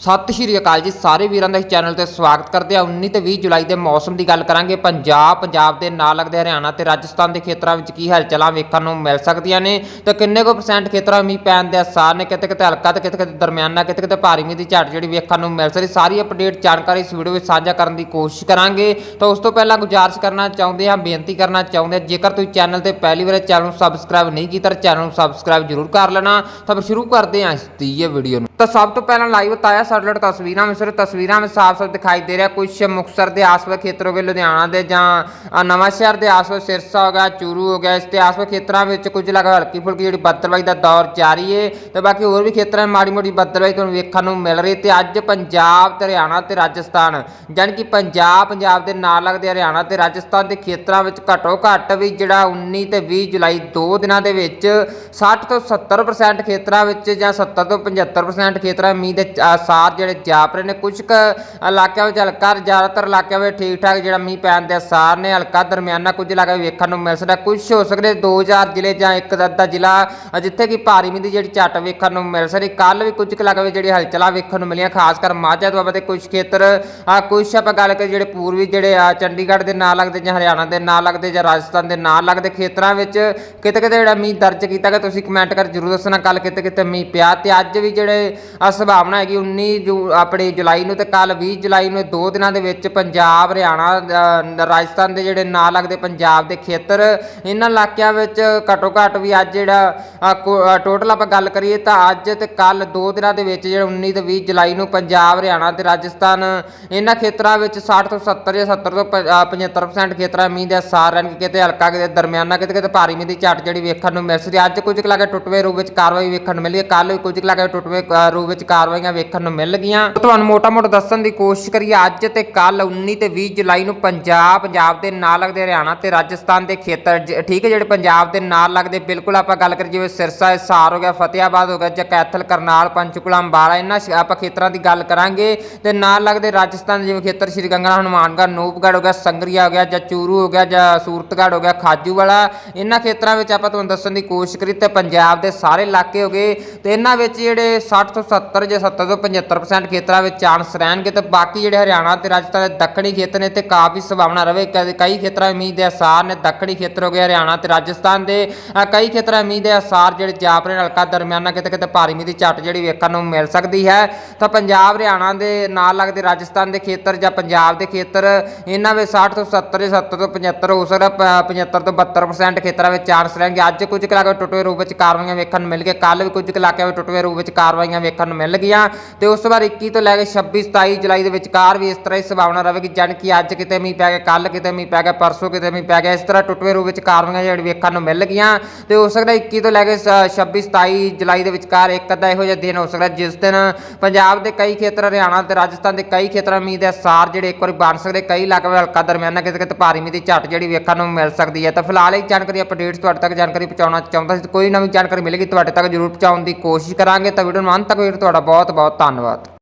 ਸਤਿ ਸ਼੍ਰੀ ਅਕਾਲ ਜੀ, ਸਾਰੇ ਵੀਰਾਂ ਦਾ ਇਸ ਚੈਨਲ ਤੇ ਸਵਾਗਤ ਕਰਦੇ ਆ 19 ਤੇ 20 ਜੁਲਾਈ ਦੇ ਮੌਸਮ ਦੀ ਗੱਲ ਕਰਾਂਗੇ। ਪੰਜਾਬ ਪੰਜਾਬ ਦੇ ਨਾਲ ਲੱਗਦੇ ਹਰਿਆਣਾ ਤੇ ਰਾਜਸਥਾਨ ਦੇ ਖੇਤਰਾਂ ਵਿੱਚ ਕੀ ਹਲਚਲਾਂ ਵੇਖਣ ਨੂੰ ਮਿਲ ਸਕਦੀਆਂ ਨੇ? ਤੇ ਕਿੰਨੇ ਕੁ ਪਰਸੈਂਟ ਖੇਤਰਾਂ ਮੀਂਹ ਪੈਣ ਦੇ ਆਸਾਰ ਨੇ? ਕਿਤੇ ਕਿਤੇ ਹਲਕਾ ਤੇ ਕਿਤੇ ਕਿਤੇ ਦਰਮਿਆਨਾ, ਕਿਤੇ ਕਿਤੇ ਭਾਰੀ ਮੀਂਹ ਦੀ ਝਾੜ ਜਿਹੜੀ ਵੇਖਣ ਨੂੰ ਮਿਲ ਸਕਦੀ। ਸਾਰੀ ਅਪਡੇਟ ਜਾਣਕਾਰੀ ਇਸ ਵੀਡੀਓ ਵਿੱਚ ਸਾਂਝਾ ਕਰਨ ਦੀ ਕੋਸ਼ਿਸ਼ ਕਰਾਂਗੇ। ਤਾਂ ਉਸ ਤੋਂ ਪਹਿਲਾਂ ਗੁਜ਼ਾਰਿਸ਼ ਕਰਨਾ ਚਾਹੁੰਦੇ ਹਾਂ, ਬੇਨਤੀ ਕਰਨਾ ਚਾਹੁੰਦੇ ਹਾਂ, ਜੇਕਰ ਤੁਸੀਂ ਚੈਨਲ ਤੇ ਪਹਿਲੀ ਵਾਰ ਚੈਨਲ ਨੂੰ ਸਬਸਕ੍ਰਾਈਬ ਨਹੀਂ ਕੀਤਾ ਤਾਂ ਚੈਨਲ ਨੂੰ ਸਬਸਕ੍ਰਾਈਬ ਜ਼ਰੂਰ ਕਰ ਲੈਣਾ। ਤਾਂ ਫਿਰ ਸ਼ੁਰੂ ਕਰਦੇ ਹਾਂ ਇਸ ਦੀ ਇਹ ਵੀਡੀਓ ਨੂੰ। ਤਾਂ ਸਭ ਤੋਂ ਪਹਿਲਾਂ ਲਾਈਵ ਤਾਇਆ ਸੈਟਲਾਈਟ ਤਸਵੀਰਾਂ ਵਿੱਚ ਸਿਰ ਤਸਵੀਰਾਂ ਵਿੱਚ ਸਾਫ਼-ਸਾਫ਼ ਦਿਖਾਈ ਦੇ ਰਿਹਾ ਕੁਝ ਮੁਕਤਸਰ ਦੇ ਆਸ-ਪਾਸ ਖੇਤਰ ਹੋ ਲੁਧਿਆਣਾ ਦੇ ਜਾਂ ਅ, ਨਵਾਂ ਸ਼ਹਿਰ ਦੇ ਆਸ-ਪਾਸ ਸਿਰਸਾ ਹੋ ਗਿਆ ਚੂਰੂ ਹੋ ਗਿਆ ਇਸ ਤੇ ਆਸ-ਪਾਸ ਖੇਤਰਾਂ ਵਿੱਚ ਕੁਝ ਲਗਾ ਹਲਕੀ ਫੁਲਕੀ ਜਿਹੜੀ ਬੱਦਲਬਾਈ ਦਾ ਦੌਰ ਜਾਰੀ ਹੈ ਤੇ ਬਾਕੀ ਹੋਰ ਵੀ ਖੇਤਰਾਂ ਵਿੱਚ ਮਾੜੀ ਮੋਟੀ ਬੱਦਲਬਾਈ ਤੁਹਾਨੂੰ ਵੇਖਣ ਨੂੰ ਮਿਲ ਰਹੀ ਤੇ ਅੱਜ ਪੰਜਾਬ ਤੇ ਹਰਿਆਣਾ ਤੇ ਰਾਜਸਥਾਨ ਜਾਣੀ ਕਿ ਪੰਜਾਬ ਪੰਜਾਬ ਦੇ ਨਾਲ ਲੱਗਦੇ ਹਰਿਆਣਾ ਤੇ ਰਾਜਸਥਾਨ ਦੇ ਖੇਤਰਾਂ ਵਿੱਚ ਘੱਟੋ ਘੱਟ ਵੀ ਜਿਹੜਾ 19 ਤੇ 20 ਜੁਲਾਈ ਦੋ ਦਿਨਾਂ ਦੇ ਵਿੱਚ 60 ਤੋਂ 70% ਖੇਤਰਾਂ ਵਿੱਚ ਜਾਂ 70 ਤੋਂ 75% ਖੇਤਰਾਂ ਮੀਂਹ ਦੇ ਅਸਾਰ ਜਿਹੜੇ ਜਾਪ ਰਹੇ ਨੇ ਕੁਝ ਕੁ ਇਲਾਕਿਆਂ ਵਿੱਚ ਹਲਕਾ ਜ਼ਿਆਦਾਤਰ ਇਲਾਕਿਆਂ ਵਿੱਚ ਠੀਕ ਠਾਕ ਜਿਹੜਾ ਮੀਂਹ ਪੈਣ ਦੇ ਅਸਾਰ ਨੇ, ਹਲਕਾ ਦਰਮਿਆਨਾ ਕੁਝ ਇਲਾਕੇ ਵੇਖਣ ਨੂੰ ਮਿਲ ਸਕਦਾ ਕੁਝ ਹੋ ਸਕਦੇ 2000 ਜ਼ਿਲ੍ਹੇ ਜਾਂ ਇੱਕ ਅੱਧਾ ਜ਼ਿਲ੍ਹਾ ਜਿੱਥੇ ਕਿ ਭਾਰੀ ਮੀਂਹ ਦੀ ਜਿਹੜੀ ਝੱਟ ਵੇਖਣ ਨੂੰ ਮਿਲ ਸਕਦੀ ਕੱਲ ਵੀ ਕੁਝ ਕੁ ਇਲਾਕਿਆਂ ਵਿੱਚ ਜਿਹੜੀ ਹਲਚਲਾਂ ਵੇਖਣ ਨੂੰ ਮਿਲੀਆਂ, ਖਾਸ ਕਰ ਮਾਝਾ ਦੁਆਬਾ ਦੇ ਕੁਝ ਖੇਤਰ ਆ ਕੁਝ ਆਪਾਂ ਗੱਲ ਕਰੀਏ ਜਿਹੜੇ ਪੂਰਬੀ ਜਿਹੜੇ ਆ ਚੰਡੀਗੜ੍ਹ ਦੇ ਨਾਲ ਲੱਗਦੇ ਜਾਂ ਹਰਿਆਣਾ ਦੇ ਨਾਲ ਲੱਗਦੇ ਜਾਂ ਰਾਜਸਥਾਨ ਦੇ ਨਾਲ ਲੱਗਦੇ ਖੇਤਰਾਂ ਵਿੱਚ ਕਿਤੇ ਕਿਤੇ ਜਿਹੜਾ ਮੀਂਹ ਦਰਜ ਕੀਤਾ ਗਿਆ, ਤੁਸੀਂ ਕਮੈਂਟ ਕਰ ਜਰੂਰ ਦੱਸਣਾ ਕੱਲ ਕਿਤੇ ਕਿਤੇ ਮੀਂਹ ਪਿਆ ਤੇ ਅੱਜ ਵੀ ਜਿਹੜੇ ਆ ਸੰਭਾਵਨਾ ਹੈਗੀ 19 ਜੂ ਆਪਣੀ ਜੁਲਾਈ ਨੂੰ ਤੇ ਕੱਲ 20 ਜੁਲਾਈ ਨੂੰ ਦੋ ਦਿਨਾਂ ਦੇ ਵਿੱਚ ਪੰਜਾਬ ਹਰਿਆਣਾ ਰਾਜਸਥਾਨ ਦੇ ਜਿਹੜੇ ਨਾਲ ਲੱਗਦੇ ਪੰਜਾਬ ਦੇ ਖੇਤਰ ਇਹਨਾਂ ਇਲਾਕਿਆਂ ਵਿੱਚ ਘੱਟੋ ਘੱਟ ਵੀ ਅੱਜ ਜਿਹੜਾ ਟੋਟਲ ਆਪਾਂ ਗੱਲ ਕਰੀਏ ਤਾਂ ਅੱਜ ਤੇ ਕੱਲ ਦੋ ਦਿਨਾਂ ਦੇ ਵਿੱਚ ਜਿਹੜਾ 19 ਤੇ 20 ਜੁਲਾਈ ਨੂੰ ਪੰਜਾਬ ਹਰਿਆਣਾ ਤੇ ਰਾਜਸਥਾਨ ਇਹਨਾਂ ਖੇਤਰਾਂ ਵਿੱਚ 60 ਤੋਂ 70 ਜਾਂ 70 ਤੋਂ ਪ- ਅ, 75% ਖੇਤਰਾਂ ਮੀਂਹ ਦੇ ਅਸਾਰ ਰਹਿਣ ਕਿਤੇ ਹਲਕਾ ਕਿਤੇ ਦਰਮਿਆਨਾ ਕਿਤੇ ਕਿਤੇ ਭਾਰੀ ਮੀਂਹ ਦੀ ਝੱਟ ਜਿਹੜੀ ਵੇਖਣ ਨੂੰ ਮਿਲ ਸਕਦੀ ਅੱਜ ਕੁਝ ਕੁ ਇਲਾਕੇ ਟੁੱਟਵੇਂ ਰੂਪ ਵਿੱਚ ਕਾਰਵਾਈ ਵੇਖਣ ਨੂੰ ਮਿਲੀ ਹੈ। ਕੱਲ ਵੀ ਕੁਝ ਕੁ ਇਲਾਕੇ ਟੁੱਟਵੇਂ ਰੂਪ ਵਿੱਚ ਕਾਰਵਾਈਆਂ ਵੇਖਣ ਨੂੰ ਮਿਲ ਗਈਆਂ। ਤੁਹਾਨੂੰ ਮੋਟਾ-ਮੋਟਾ ਦੱਸਣ ਦੀ ਕੋਸ਼ਿਸ਼ ਕਰੀਏ, ਅੱਜ ਤੇ ਕੱਲ 19 ਤੇ 20 ਜੁਲਾਈ ਨੂੰ ਪੰਜਾਬ ਪੰਜਾਬ ਦੇ ਨਾਲ ਲੱਗਦੇ ਹਰਿਆਣਾ ਤੇ ਰਾਜਸਥਾਨ ਦੇ ਖੇਤਰ ਜ- ਠੀਕ ਹੈ ਜਿਹੜੇ ਪੰਜਾਬ ਦੇ ਨਾਲ ਲੱਗਦੇ, ਬਿਲਕੁਲ ਆਪਾਂ ਗੱਲ ਕਰੀਏ ਜਿਵੇਂ ਸਿਰਸਾ, ਹਿਸਾਰ ਹੋ ਗਿਆ ਫਤਿਆਬਾਦ ਹੋ ਗਿਆ ਜਾਂ ਕੈਥਲ, ਕਰਨਾਲ, ਪੰਚਕੂਲਾ, ਅੰਬਾਲਾ, ਇਹਨਾਂ ਸ਼- ਆਪਾਂ ਖੇਤਰਾਂ ਦੀ ਗੱਲ ਕਰਾਂਗੇ। ਤੇ ਨਾਲ ਲੱਗਦੇ ਰਾਜਸਥਾਨ ਦੇ ਜਿਵੇਂ ਖੇਤਰ ਸ਼੍ਰੀ ਗੰਗਨਾ ਹਨੂਮਾਨਗੜ੍ਹ, ਨੂਪਗੜ੍ਹ ਹੋ ਗਿਆ, ਸੰਗਰੀਆ ਹੋ ਗਿਆ ਜਾਂ ਚੂਰੂ ਹੋ ਗਿਆ ਜਾਂ ਸੂਰਤਗੜ੍ਹ ਹੋ ਗਿਆ, ਖਾਜੂਵਾਲਾ, ਇਹਨਾਂ ਖੇਤਰਾਂ ਵਿੱਚ ਆਪਾਂ ਤੁਹਾਨੂੰ ਦੱਸਣ ਦੀ ਕੋਸ਼ਿਸ਼ ਕਰੀ ਤੇ ਪੰਜਾਬ ਦੇ ਸਾਰੇ ਇਲਾਕੇ ਹੋ ਗਏ। ਤੇ ਇਹਨਾਂ ਵਿੱਚ ਜਿਹੜੇ 60 ਤੋਂ 70 ਜਾਂ 70 ਤੋਂ 75% ਖੇਤਰਾਂ ਵਿੱਚ ਚਾਂਸ ਰਹਿਣਗੇ ਤੇ ਬਾਕੀ ਜਿਹੜੇ ਹਰਿਆਣਾ ਤੇ ਰਾਜਸਥਾਨ ਦੇ ਦੱਖਣੀ ਖੇਤਰ ਨੇ ਤੇ ਕਾਫੀ ਸੰਭਾਵਨਾ ਰਵੇ ਕਦੇ- ਕਈ ਖੇਤਰਾਂ ਵਿੱਚ ਮੀਂਹ ਦੇ ਅਸਾਰ ਨੇ। ਦੱਖਣੀ ਖੇਤਰ ਹੋ ਗਏ ਹਰਿਆਣਾ ਤੇ ਰਾਜਸਥਾਨ ਦੇ। ਕਈ ਖੇਤਰਾਂ ਵਿੱਚ ਮੀਂਹ ਦੇ ਅਸਾਰ ਜਿਹੜੇ ਜਾਪ ਰਹੇ ਹਲਕਾ ਦਰਮਿਆਨਾ ਕਿਤੇ ਕਿਤੇ ਭਾਰੀ ਮੀਂਹ ਦੀ ਝੱਟ ਜਿਹੜੀ ਵੇਖਣ ਨੂੰ ਮਿਲ ਸਕਦੀ ਹੈ। ਤਾਂ ਪੰਜਾਬ, ਹਰਿਆਣਾ ਦੇ ਨਾਲ ਲੱਗਦੇ ਰਾਜਸਥਾਨ ਦੇ ਖੇਤਰ ਜਾਂ ਪੰਜਾਬ ਦੇ ਖੇਤਰ, ਇਹਨਾਂ ਵਿੱਚ 60 ਤੋਂ 70 ਜਾਂ 70 ਤੋਂ 75 ਹੋ ਸਕਦਾ 75 ਤੋਂ 72% ਖੇਤਰਾਂ ਵਿੱਚ ਚਾਂਸ ਰਹਿਣਗੇ। ਅੱਜ ਕੁਝ ਕੁ ਇਲਾਕੇ ਟੁੱਟਵੇਂ ਰੂਪ ਵਿੱਚ ਕਾਰਵਾਈਆਂ ਵੇਖਣ ਨੂੰ ਮਿਲ ਗਏ ਕੱਲ ਵੀ ਕੁਝ ਕੁ ਇਲਾਕਿਆਂ ਵਿੱਚ ਟੁੱਟਵੇਂ ਰੂਪ ਵਿੱਚ ਕਾਰਵਾਈਆਂ ਵੇਖਣ ਨੂੰ ਮਿਲ ਗਈਆਂ ਤੇ ਉਸ ਤੋਂ ਬਾਅਦ 21 ਤੋਂ ਲੈ ਕੇ 26 27 ਜੁਲਾਈ ਦੇ ਵਿਚਕਾਰ ਵੀ ਇਸ ਤਰ੍ਹਾਂ ਹੀ ਸੰਭਾਵਨਾ ਰਹੇਗੀ, ਜਾਣੀ ਕਿ ਅੱਜ ਕਿਤੇ ਮੀਂਹ ਪੈ ਗਿਆ ਕੱਲ ਕਿਤੇ ਮੀਂਹ ਪੈ ਗਿਆ, ਪਰਸੋਂ ਕਿਤੇ ਮੀਂਹ ਪੈ ਗਿਆ, ਇਸ ਤਰ੍ਹਾਂ ਟੁੱਟਵੇਂ ਰੂਪ ਵਿੱਚ ਕਾਰਵਾਈਆਂ ਜਿਹੜੀ ਵੇਖਣ ਨੂੰ ਮਿਲ ਗਈਆਂ ਤੇ ਹੋ ਸਕਦਾ 21 ਤੋਂ ਲੈ ਕੇ ਸ- 26 27 ਜੁਲਾਈ ਦੇ ਵਿਚਕਾਰ ਇੱਕ ਅੱਧਾ ਇਹੋ ਜਿਹਾ ਦਿਨ ਹੋ ਸਕਦਾ ਜਿਸ ਦਿਨ ਪੰਜਾਬ ਦੇ ਕਈ ਖੇਤਰ, ਹਰਿਆਣਾ ਤੇ ਰਾਜਸਥਾਨ ਦੇ ਕਈ ਖੇਤਰਾਂ ਮੀਂਹ ਦੇ ਸਾਰ ਜਿਹੜੇ ਇੱਕ ਵਾਰੀ ਬਣ ਸਕਦੇ, ਕਈ ਇਲਾਕਿਆਂ ਹਲਕਾ ਦਰਮਿਆਨਾ ਕਿਤੇ ਕਿਤੇ ਭਾਰੀ ਮੀਂਹ ਦੀ ਝੱਟ ਜਿਹੜੀ ਵੇਖਣ ਨੂੰ ਮਿਲ ਸਕਦੀ ਹੈ। ਤਾਂ ਫਿਲਹਾਲ ਇਹ ਜਾਣਕਾਰੀ ਅਪਡੇਟਸ ਤੁਹਾਡੇ ਤੱਕ ਜਾਣਕਾਰੀ ਪਹੁੰਚਾਉਣਾ ਚਾਹੁੰਦਾ ਸੀ ਕੋਈ ਨਵੀਂ ਜਾਣਕਾਰੀ ਮਿਲੇਗੀ, ਤੁਹਾਡੇ ਤੱਕ ਜ਼ਰੂਰ ਪਹੁੰਚਾਉਣ ਦੀ ਕੋਸ਼ਿਸ਼ ਕਰਾਂਗੇ। ਤਾਂ ਵੀਡੀਓ ਨੂੰ ਅੰਤ ਵੀਰ ਤੁਹਾਡਾ ਬਹੁਤ ਬਹੁਤ ਧੰਨਵਾਦ।